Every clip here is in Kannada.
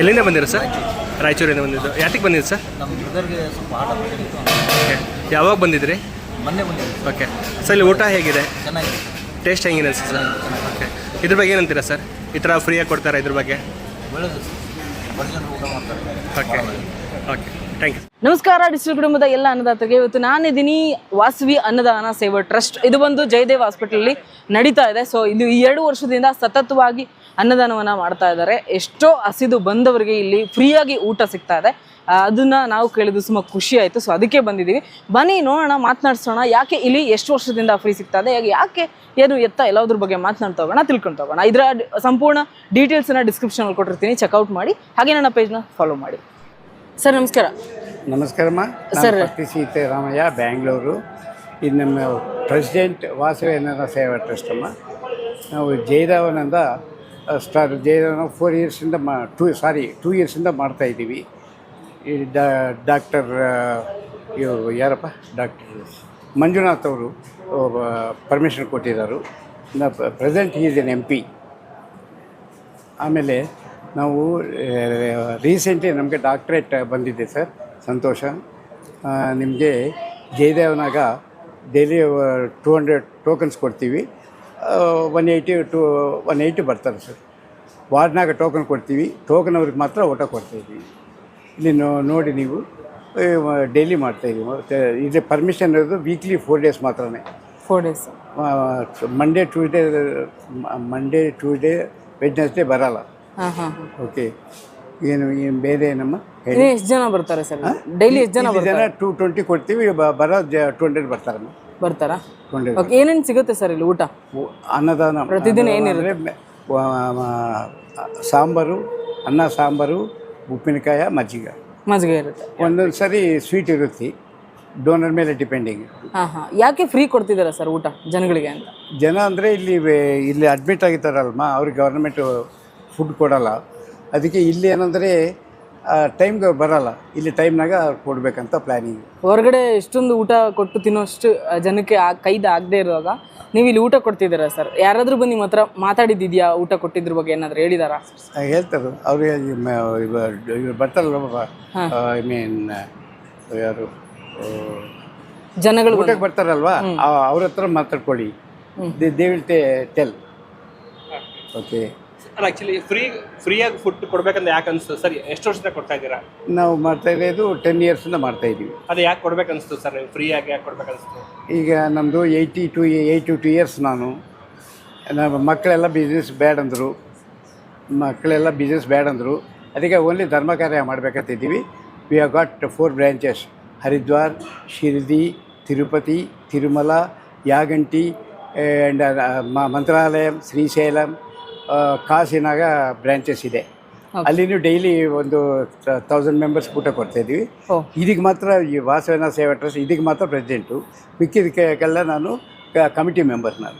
ಎಲ್ಲಿಂದ ಬಂದಿರೋ ಸರ್? ರಾಯಚೂರಿಂದ ಬಂದಿದ್ದು ಯಾತಕ್ಕೆ ಬಂದಿದ್ದು ಸರ್? ನಮ್ಮ ಬ್ರದರ್ಗೆ ಸ್ವಲ್ಪ ಓಕೆ. ಯಾವಾಗ ಬಂದಿದ್ರಿ? ಮೊನ್ನೆ ಬಂದಿದ್ದೆ. ಓಕೆ. ಸರ್ ಇಲ್ಲಿ ಊಟ ಹೇಗಿದೆ? ಚೆನ್ನಾಗಿದೆ. ಟೇಸ್ಟ್ ಹೆಂಗಿದೆ ಸರ್? ಓಕೆ. ಇದ್ರ ಬಗ್ಗೆ ಏನಂತೀರಾ ಸರ್? ಈ ಥರ ಫ್ರೀಯಾಗಿ ಕೊಡ್ತಾರೆ ಇದ್ರ ಬಗ್ಗೆ? ಒಳ್ಳೇದು ಬಡ ಜನರು ಊಟ ಮಾಡ್ತಾರೆ. ಓಕೆ. ಓಕೆ. ಥ್ಯಾಂಕ್ ಯು ನಮಸ್ಕಾರ ಡಿಸ್ಟ್ರಿಕ್ಟ್ ಕುಟುಂಬದ ಎಲ್ಲ ಅನ್ನದಾತರಿಗೆ. ಇವತ್ತು ನಾನಿದ್ದೀನಿ ವಾಸವಿ ಅನ್ನದಾನ ಸೇವಾ ಟ್ರಸ್ಟ್. ಇದು ಬಂದು ಜಯದೇವ್ ಹಾಸ್ಪಿಟಲ್ ನಡೀತಾ ಇದೆ. ಸೊ ಇದು ಈ ಎರಡು ವರ್ಷದಿಂದ ಸತತವಾಗಿ ಅನ್ನದಾನವನ್ನ ಮಾಡ್ತಾ ಇದ್ದಾರೆ. ಎಷ್ಟೋ ಹಸಿದು ಬಂದವರಿಗೆ ಇಲ್ಲಿ ಫ್ರೀಯಾಗಿ ಊಟ ಸಿಗ್ತಾ ಇದೆ. ಅದನ್ನ ನಾವು ಕೇಳಿದ್ದು ಸುಮ್ಮ ಖುಷಿ ಆಯಿತು. ಸೊ ಅದಕ್ಕೆ ಬಂದಿದ್ದೀವಿ. ಬನ್ನಿ, ನೋಡೋಣ, ಮಾತನಾಡ್ಸೋಣ. ಯಾಕೆ ಇಲ್ಲಿ ಎಷ್ಟು ವರ್ಷದಿಂದ ಫ್ರೀ ಸಿಗ್ತಾ ಇದೆ? ಯಾಕೆ ಏನು ಎತ್ತ ಎಲ್ಲದ್ರ ಬಗ್ಗೆ ಮಾತನಾಡ್ತಾ ಹೋಗೋಣ, ತಿಳ್ಕೊಂತ ಹೋಗೋಣ. ಇದರ ಸಂಪೂರ್ಣ ಡಿಸ್ಕ್ರಿಪ್ಷನ್ ಡಿಸ್ಕ್ರಿಪ್ಷನಲ್ಲಿ ಕೊಟ್ಟಿರ್ತೀನಿ. ಚೆಕ್ಔಟ್ ಮಾಡಿ. ಹಾಗೆ ನನ್ನ ಪೇಜ್ನ ಫಾಲೋ ಮಾಡಿ. ಸರ್ ನಮಸ್ಕಾರ. ನಮಸ್ಕಾರಮ್ಮ. ಸರ್. ಪತ್ತಿ ಸೀತಾರಾಮಯ್ಯ ಬ್ಯಾಂಗ್ಳೂರು. ಇದು ನಮ್ಮ ಪ್ರೆಸಿಡೆಂಟ್ ವಾಸವೇಂದ್ರ ಸೇವಾ ಟ್ರಸ್ಟ್ ಅಮ್ಮ. ನಾವು ಜಯದೇವನಂದ ಸ್ಟಾರ್ ಜಯದೇವನ ಫೋರ್ ಇಯರ್ಸಿಂದ ಮಾ ಟೂ ಸಾರಿ ಟೂ ಇಯರ್ಸಿಂದ ಮಾಡ್ತಾಯಿದ್ದೀವಿ ಈ ಡಾಕ್ಟರ್ ಇವರು ಯಾರಪ್ಪ? ಡಾಕ್ಟರ್ ಮಂಜುನಾಥ್ ಅವರು ಪರ್ಮಿಷನ್ ಕೊಟ್ಟಿದ್ದಾರೆ. Present is N M P ಆಮೇಲೆ ನಾವು ರೀಸೆಂಟ್ಲಿ ನಮಗೆ ಡಾಕ್ಟ್ರೇಟ್ ಬಂದಿದೆ ಸರ್ ಸಂತೋಷ. ನಿಮಗೆ ಜಯದೇವನಾಗ ಡೈಲಿ ಟೂ ಹಂಡ್ರೆಡ್ ಟೋಕನ್ಸ್ ಕೊಡ್ತೀವಿ. One eighty to one eighty ಬರ್ತಾರೆ ಸರ್. ವಾರ್ಡ್ನಾಗ ಟೋಕನ್ ಕೊಡ್ತೀವಿ ಟೋಕನ್ ಅವ್ರಿಗೆ ಮಾತ್ರ ಊಟ ಕೊಡ್ತಾಯಿದ್ದೀವಿ ಇಲ್ಲಿ ನೋಡಿ ನೀವು ಡೈಲಿ ಮಾಡ್ತಾಯಿದ್ದೀವಿ ಇದು ಪರ್ಮಿಷನ್ ಇರೋದು ವೀಕ್ಲಿ ಫೋರ್ ಡೇಸ್ ಮಾತ್ರನೇ. Four days Monday Tuesday Monday Tuesday Wednesday ಬರಲ್ಲ. ಹಾಂ ಹಾಂ. ಓಕೆ. ಏನು ಏನು ಬೇರೆ ಏನಮ್ಮ? ಹೇಳಿ. ಎಷ್ಟು ಜನ ಬರ್ತಾರೆ ಸರ್? ಡೈಲಿ ಎಷ್ಟು ಜನ ಬರ್ತಾರೆ ಜನ ಟೂ ಟ್ವೆಂಟಿ ಕೊಡ್ತೀವಿ ಬ- ಬರೋ ಜ ಟು ಹಂಡ್ರೆಡ್ ಬರ್ತಾರಮ್ಮ. ಬರ್ತಾರಾ? ಟು ಹಂಡ್ರೆಡ್ ಓಕೆ ಏನೇನು ಸಿಗುತ್ತೆ ಸರ್ ಇಲ್ಲಿ ಊಟ? ಅನ್ನದಾನ. ಪ್ರತಿದಿನ ಅನ್ನದಾನ ಅಂದ್ರೆ ಮೆ- ವ- ಮ- ಸಾಂಬಾರು ಅನ್ನ ಸಾಂಬಾರು ಉಪ್ಪಿನಕಾಯ ಮಜ್ಜಿಗೆ. ಮಜ್ಜಿಗೆ ಇರುತ್ತೆ. ಒಂದೊಂದು ಸರಿ ಸ್ವೀಟ್ ಇರುತ್ತೆ. ಡೋನರ್ ಮೇಲೆ ಡಿಪೆಂಡಿಂಗ್ ಹಾಂ ಹಾಂ. ಯಾಕೆ ಫ್ರೀ ಕೊಡ್ತಿದ್ದೀರಾ ಸರ್ ಊಟ ಜನಗಳಿಗೆ ಅಂತ? ಜನ ಅಂದರೆ ಇಲ್ಲಿ ವೇ- ಇಲ್ಲಿ ಅಡ್ಮಿಟ್ ಆಗಿದ್ದಾರಲ್ಮ ಅವ್ರಿಗೆ ಗೌರ್ಮೆಂಟು ಫುಡ್ ಕೊಡೋಲ್ಲ. ಅದಕ್ಕೆ ಇಲ್ಲಿ ಏನಂದರೆ ಟೈಮ್ಗೆ ಬರಲ್ಲ. ಇಲ್ಲಿ ಟೈಮ್ನಾಗ ಕೊಡಬೇಕಂತ ಪ್ಲ್ಯಾನಿಂಗ್ ಹೊರಗಡೆ ಎಷ್ಟೊಂದು ಊಟ ಕೊಟ್ಟು ತಿನ್ನೋಷ್ಟು ಜನಕ್ಕೆ ಆ ಕೈದು ಆಗದೆ ಇರುವಾಗ ನೀವು ಇಲ್ಲಿ ಊಟ ಕೊಡ್ತಿದ್ದೀರಾ ಸರ್? ಯಾರಾದರೂ ಬಂದು ನಿಮ್ಮ ಹತ್ರ ಮಾತಾಡಿದ್ದಿದೆಯಾ ಊಟ ಕೊಟ್ಟಿದ್ರ ಬಗ್ಗೆ ಏನಾದರೂ ಹೇಳಿದಾರಾ? ಹೇಳ್ತಾರೆ. ಅವರು ಇವ್ರು ಬರ್ತಾರಲ್ಲ ಐ ಮೀನ್ ಯಾರು? ಜನಗಳು ಊಟಕ್ಕೆ ಬರ್ತಾರಲ್ವಾ? ಅವ್ರ ಹತ್ರ ಮಾತಾಡ್ಕೊಳ್ಳಿ. ದೇ ವಿಲ್ ಟೇ ಟೆಲ್ ಓಕೆ ಅಲ್ಲ ಆ್ಯಕ್ಚುಲಿ ಫ್ರೀ ಫ್ರೀಯಾಗಿ ಫುಡ್ ಕೊಡ್ಬೇಕಂತ ಯಾಕೆ ಅನಿಸ್ತು? ಸರ್ ಎಷ್ಟು ವರ್ಷದಿಂದ ಕೊಡ್ತಾ ಇದ್ದೀರಾ? ನಾವು ಮಾಡ್ತಾ ಇರೋದು ಟೆನ್ ಇಯರ್ಸಿಂದ ಮಾಡ್ತಾ ಇದ್ದೀವಿ. ಅದು ಯಾಕೆ ಕೊಡ್ಬೇಕು ಅನಿಸ್ತು ಸರ್ ಫ್ರೀಯಾಗಿ ಯಾಕೆ ಕೊಡ್ಬೇಕು ಅನಿಸ್ತು ಈಗ ನಮ್ಮದು eighty two eighty two years ನಾನು. ನಮ್ಮ ಮಕ್ಕಳೆಲ್ಲ ಬಿಸ್ನೆಸ್ ಬ್ಯಾಡ್ ಅಂದರು. ಮಕ್ಕಳೆಲ್ಲ ಬಿಸ್ನೆಸ್ ಬ್ಯಾಡ್ ಅಂದರು. ಅದಕ್ಕೆ ಓನ್ಲಿ ಧರ್ಮ ಕಾರ್ಯ ಮಾಡಬೇಕಂತಿದ್ದೀವಿ we have got four branches Haridwar Shirdi Tirupati Tirumala Yaganti and Mantralayam Srisailam ಕಾಸಿನಾಗ branches ಇದೆ. ಅಲ್ಲಿನೂ ಡೈಲಿ ಒಂದು ತೌಸಂಡ್ ಮೆಂಬರ್ಸ್ ಊಟ ಕೊಡ್ತಾ ಇದ್ದೀವಿ ಇದಕ್ಕೆ ಮಾತ್ರ ಈ ವಾಸವೇನ ಸೇವಾ ಟ್ರಸ್ಟ್ ಇದಕ್ಕೆ ಮಾತ್ರ ಪ್ರೆಸಿಡೆಂಟು ಮಿಕ್ಕಿದಕ್ಕೆಲ್ಲ ನಾನು ಕಮಿಟಿ ಮೆಂಬರ್ ನಾನು.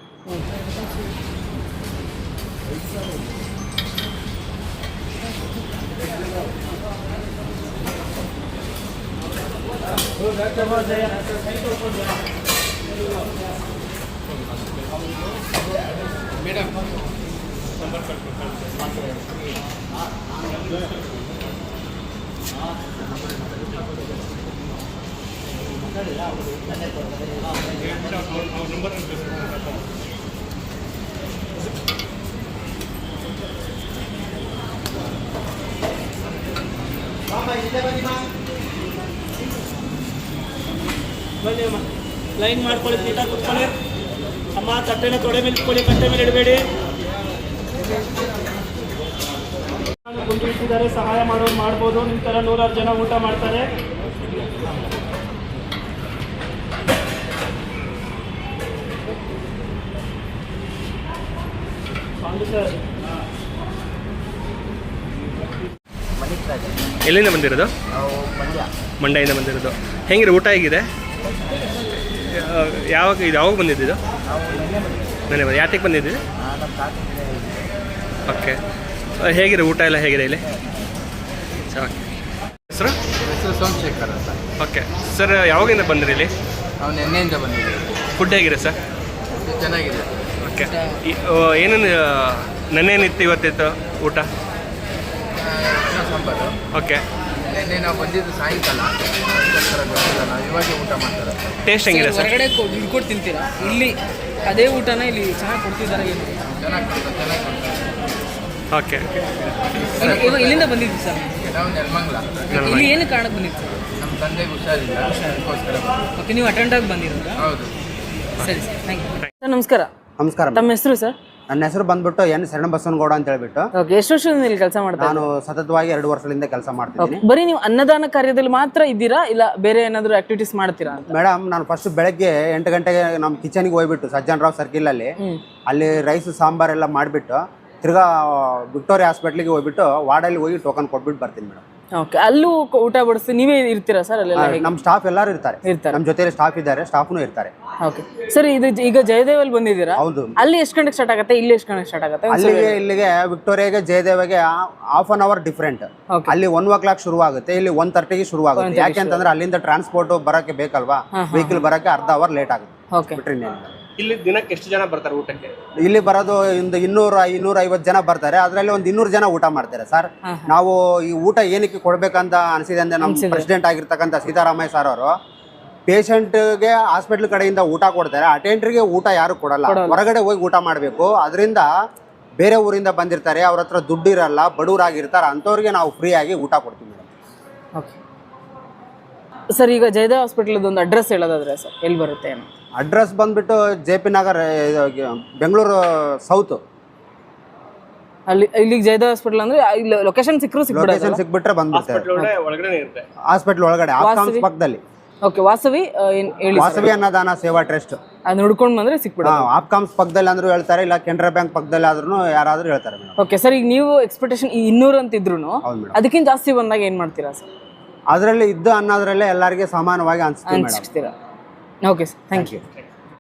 ಬನ್ನಿ ಅಮ್ಮ ಲೈನ್ ಮಾಡ್ಕೊಳ್ಳಿ ನೀಟಾಗಿ ಕುತ್ಕೊಳ್ಳಿ. ಅಮ್ಮ ತಟ್ಟೆನ ತೊಡೆ ಮೇಲೆ ಇಟ್ಕೊಳ್ಳಿ ಕಟ್ಟೆ ಮೇಲೆ ಇಡಬೇಡಿ. ಸಹಾಯ ಮಾಡೋರು ಮಾಡ್ಬೋದು ನಿಮ್ಮ ಥರ ನೂರಾರು ಜನ ಊಟ ಮಾಡ್ತಾರೆ. ಎಲ್ಲಿಂದ ಬಂದಿರೋದು? ಮಂಡ್ಯದಿಂದ ಬಂದಿರೋದು. ಹೆಂಗಿರ ಊಟ ಹೇಗಿದೆ? ಯಾವಾಗ ಇದು ಯಾವಾಗ ಬಂದಿದ್ದು ನನಗೆ ಯಾತಕ್ಕೆ ತಾತನಿಗೆ ಓಕೆ. ಹೇಗಿದೆ ಊಟ ಎಲ್ಲ ಹೇಗಿದೆ ಇಲ್ಲಿ? ಹೆಸರು? ಹೆಸರು ಸೋಮಶೇಖರ್ ಅಂತ. ಓಕೆ. ಸರ್ ಯಾವಾಗಿಂದ ಬಂದ್ರಿ ಇಲ್ಲಿ? ನಾವು ನಿನ್ನೆಯಿಂದ ಬಂದಿದ್ದೀವಿ. ಫುಡ್ ಹೇಗಿದೆ ಸರ್? ಚೆನ್ನಾಗಿದೆ. ಓಕೆ. ಏನೇನು ನೆನ್ನೇನಿತ್ತು ಇವತ್ತಿತ್ತು ಊಟ? ಸಾಂಬಾರು. ಓಕೆ. ನೆನ್ನೆ ನಾವು ಬಂದಿದ್ದು ಸಾಯಂಕಾಲ. ಇವಾಗ ಗೊತ್ತಿಲ್ಲ ನಾವು. ಇವಾಗೆ ಊಟ ಮಾಡ್ತಾರೆ. ಟೇಸ್ಟ್ ಹೆಂಗಿದೆ ಸರ್? ಹೊರಗಡೆ ಇಟ್ಕೊಟ್ಟು ಕೊಟ್ಟು ತಿಂತೀರಾ ಇಲ್ಲಿ ಅದೇ ಊಟನ ಇಲ್ಲಿ ಚೆನ್ನಾಗಿ ಕೊಡ್ತಿದ್ದಾರೆ ಚೆನ್ನಾಗಿ ಕೊಡ್ತಾರೆ ಚೆನ್ನಾಗಿ ಕೊಡ್ತಾರೆ. ಓಕೆ ಇವಾಗ ಇಲ್ಲಿಂದ ಬಂದಿದ್ವಿ ಸರ್? ನಾವು ನೆಲಮಂಗ್ಲ. ಇಲ್ಲಿ ಏನು ಕಾರಣಕ್ಕೆ ಬಂದಿತ್ತು ನಮ್ಮ ತಂದೆಗೆ ಹುಷಾರಿಲ್ಲ ಅದಕ್ಕೋಸ್ಕರ. ಓಕೆ ನೀವು ಅಟೆಂಡ್ ಆಗಿ ಬಂದಿರೋದಾ. ಹೌದು. ಸರಿ ಸರ್ ಥ್ಯಾಂಕ್ ಯು ಸರ್ ನಮಸ್ಕಾರ. ನಮಸ್ಕಾರ ತಮ್ಮ ಹೆಸರು ಸರ್? ನನ್ನ ಹೆಸರು ಬಂದ್ಬಿಟ್ಟು ಎನ್ ಶರಣಬಸವನಗೌಡ ಅಂತ ಹೇಳ್ಬಿಟ್ಟು. ಓಕೆ ಎಷ್ಟು ವರ್ಷದಿಂದ ಇಲ್ಲಿ ಕೆಲಸ ಮಾಡ್ತಾ ನಾನು ಸತತವಾಗಿ ಎರಡು ವರ್ಷದಿಂದ ಕೆಲಸ ಮಾಡ್ತೀನಿ ಬರೀ ನೀವು ಅನ್ನದಾನ ಕಾರ್ಯದಲ್ಲಿ ಮಾತ್ರ ಇದ್ದೀರಾ ಇಲ್ಲ ಬೇರೆ ಏನಾದರೂ ಆಕ್ಟಿವಿಟೀಸ್ ಮಾಡ್ತೀರಾ ಮೇಡಮ್ ನಾನು ಫಸ್ಟ್ ಬೆಳಗ್ಗೆ ಎಂಟು ಗಂಟೆಗೆ ನಮ್ಮ ಕಿಚನ್ಗೆ ಹೋಗ್ಬಿಟ್ಟು ಸಜ್ಜನ್ ರಾವ್ ಸರ್ಕಿಲ್ ಅಲ್ಲಿ ಅಲ್ಲಿ ರೈಸ್ ಸಾಂಬಾರ್ ಎಲ್ಲ ಮಾಡಿಬಿಟ್ಟು ತಿರ್ಗಾ ವಿಕ್ಟೋರಿಯಾ ಹಾಸ್ಪಿಟ್ಲಿಗೆ ಹೋಗ್ಬಿಟ್ಟು ವಾರ್ಡಲ್ಲಿ ಹೋಗಿ ಟೋಕನ್ ಕೊಟ್ಬಿಟ್ಟು ಬರ್ತೀನಿ ಮೇಡಮ್. ಓಕೆ ಅಲ್ಲೂ ಊಟ ಬಡಿಸಿ ನೀವೇ ಇರ್ತೀರಾ ಸರ್ ಅಲ್ಲೆಲ್ಲ ಹೇಗೆ? ನಮ್ಮ ಸ್ಟಾಫ್ ಎಲ್ಲರೂ ಇರ್ತಾರೆ. ಇರ್ತಾರೆ. ನಮ್ಮ ಜೊತೆಯಲ್ಲಿ ಸ್ಟಾಫ್ ಇದ್ದಾರೆ ಸ್ಟಾಫ್ನು ಇರ್ತಾರೆ. ಓಕೆ ಸರ್ ಇದು ಜ- ಈಗ ಜಯದೇವಲ್ಲಿ ಬಂದಿದ್ದೀರಾ? ಹೌದು. ಅಲ್ಲಿ ಎಷ್ಟು ಗಂಟೆಗೆ ಸ್ಟಾರ್ಟ್ ಆಗುತ್ತೆ? ಇಲ್ಲಿ ಎಷ್ಟು ಗಂಟೆಗೆ ಸ್ಟಾರ್ಟ್ ಆಗುತ್ತೆ? ಅಲ್ಲಿಗೆ ಇಲ್ಲಿಗೆ ವಿಕ್ಟೋರಿಯಾಗೆ ಜಯದೇವಗೆ half an hour different Okay. ಅಲ್ಲಿ ಒನ್ ಓ ಕ್ಲಾಕ್ ಶುರು ಆಗುತ್ತೆ ಇಲ್ಲಿ ಒನ್ ತರ್ಟಿಗೆ ಶುರು ಆಗುತ್ತೆ. ಯಾಕೆಂತಂದ್ರೆ ಅಲ್ಲಿಂದ ಟ್ರಾನ್ಸ್ಪೋರ್ಟ್ ಬರಕ್ಕೆ ಬೇಕಲ್ವಾ? ವೆಹಿಕಲ್ ಬರಕ್ಕೆ ಅರ್ಧ ಅವರ್ ಲೇಟ್ ಆಗುತ್ತೆ. ಓಕೆ ಬಿಟ್ರಿ ಇನ್ನೇನಿಲ್ಲ. ಇಲ್ಲಿ ದಿನಕ್ಕೆ ಎಷ್ಟು ಜನ ಬರ್ತಾರೆ ಊಟಕ್ಕೆ? ಇಲ್ಲಿ ಬರೋದು ಒಂದು ಇನ್ನೂರ ಇನ್ನೂರ ಐವತ್ತು ಜನ ಬರ್ತಾರೆ. ಅದರಲ್ಲಿ ಒಂದು ಇನ್ನೂರು ಜನ ಊಟ ಮಾಡ್ತಾರೆ ಸರ್. ನಾವು ಈ ಊಟ ಏನಕ್ಕೆ ಕೊಡಬೇಕಂತ ಅನಿಸಿದೆ ಅಂದರೆ ನಮ್ಮ ಪ್ರೆಸಿಡೆಂಟ್ ಆಗಿರ್ತಕ್ಕಂಥ ಸೀತಾರಾಮಯ್ಯ ಸರ್ ಅವರು ಪೇಷಂಟ್ಗೆ ಹಾಸ್ಪಿಟ್ಲ್ ಕಡೆಯಿಂದ ಊಟ ಕೊಡ್ತಾರೆ. ಅಟೆಂಡ್ರಿಗೆ ಊಟ ಯಾರು ಕೊಡಲ್ಲ. ಹೊರಗಡೆ ಹೋಗಿ ಊಟ ಮಾಡಬೇಕು. ಅದರಿಂದ ಬೇರೆ ಊರಿಂದ ಬಂದಿರ್ತಾರೆ. ಅವ್ರ ಹತ್ರ ದುಡ್ಡು ಇರಲ್ಲ ಬಡವರಾಗಿರ್ತಾರೆ ಅಂಥವ್ರಿಗೆ ನಾವು ಫ್ರೀ ಆಗಿ ಊಟ ಕೊಡ್ತೀವಿ ಮೇಡಮ್. ಓಕೆ ಸರ್ ಈಗ ಜಯದೇವ್ ಹಾಸ್ಪಿಟಲ್ ಒಂದು ಅಡ್ರೆಸ್ ಹೇಳೋದಾದ್ರೆ ಸರ್ ಎಲ್ಲಿ ಬರುತ್ತೆ ಏನು ಅಡ್ರೆಸ್ ಬಂದ್ಬಿಟ್ಟು ಜೆ ಪಿ ನಗರ್ ಇದು ಬೆಂಗಳೂರು ಸೌತ್ ಅಲ್ಲಿ ಇಲ್ಲಿಗೆ ಜಯದೇವ್ ಹಾಸ್ಪಿಟಲ್ ಅಂದ್ರೆ ಇಲ್ಲಿ ಲೊಕೇಶನ್ ಸಿಕ್ಕರು ಲೊಕೇಶನ್ ಸಿಕ್ಬಿಡೋದು ಸಿಕ್ಬಿಟ್ರೆ ಬಂದ್ಬಿಡ್ತಾರೆ ಒಳಗಡೆ ಒಳಗಡೆ ಇರುತ್ತೆ. ಹಾಸ್ಪಿಟ್ಲ್ ಒಳಗಡೆ ಆಪ್ಕಾಮ್ಸ್ ಪಕ್ಕದಲ್ಲಿ. ಓಕೆ ವಾಸವಿ ಆ, ಏನ್ ಹೇಳಿ ವಾಸವಿ ಅನ್ನದಾನ ಸೇವಾ ಟ್ರಸ್ಟ್. ಅದು ಹುಡ್ಕೊಂಡು ಬಂದ್ರೆ ಸಿಕ್ಬಿಡ ಆಪ್ಕಾಮ್ಸ್ ಪಕ್ಕದಲ್ಲಿ ಅಂದ್ರೂ ಹೇಳ್ತಾರೆ ಇಲ್ಲ ಕೆನರಾ ಬ್ಯಾಂಕ್ ಪಕ್ಕದಲ್ಲಿ ಆದ್ರೂ ಯಾರಾದ್ರೂ ಹೇಳ್ತಾರೆ ಮೇಡಮ್. ಓಕೆ ಸರ್ ಈಗ ನೀವು ಎಕ್ಸ್ಪೆಕ್ಟೇಷನ್ ಇನ್ನೂರು ಅಂತ ಇದ್ರು ಹೌದು ಮೇಡಮ್. ಅದಕ್ಕಿಂತ ಜಾಸ್ತಿ ಬಂದಾಗ ಏನ್ ಮಾಡ್ತೀರಾ ಸರ್ ಅದರಲ್ಲಿ ಇದ್ದು ಅನ್ನೋದ್ರಲ್ಲೇ ಎಲ್ಲರಿಗೆ ಸಮಾನವಾಗಿ ಅನ್ಸುತ್ತೆ madam. Okay sir thank you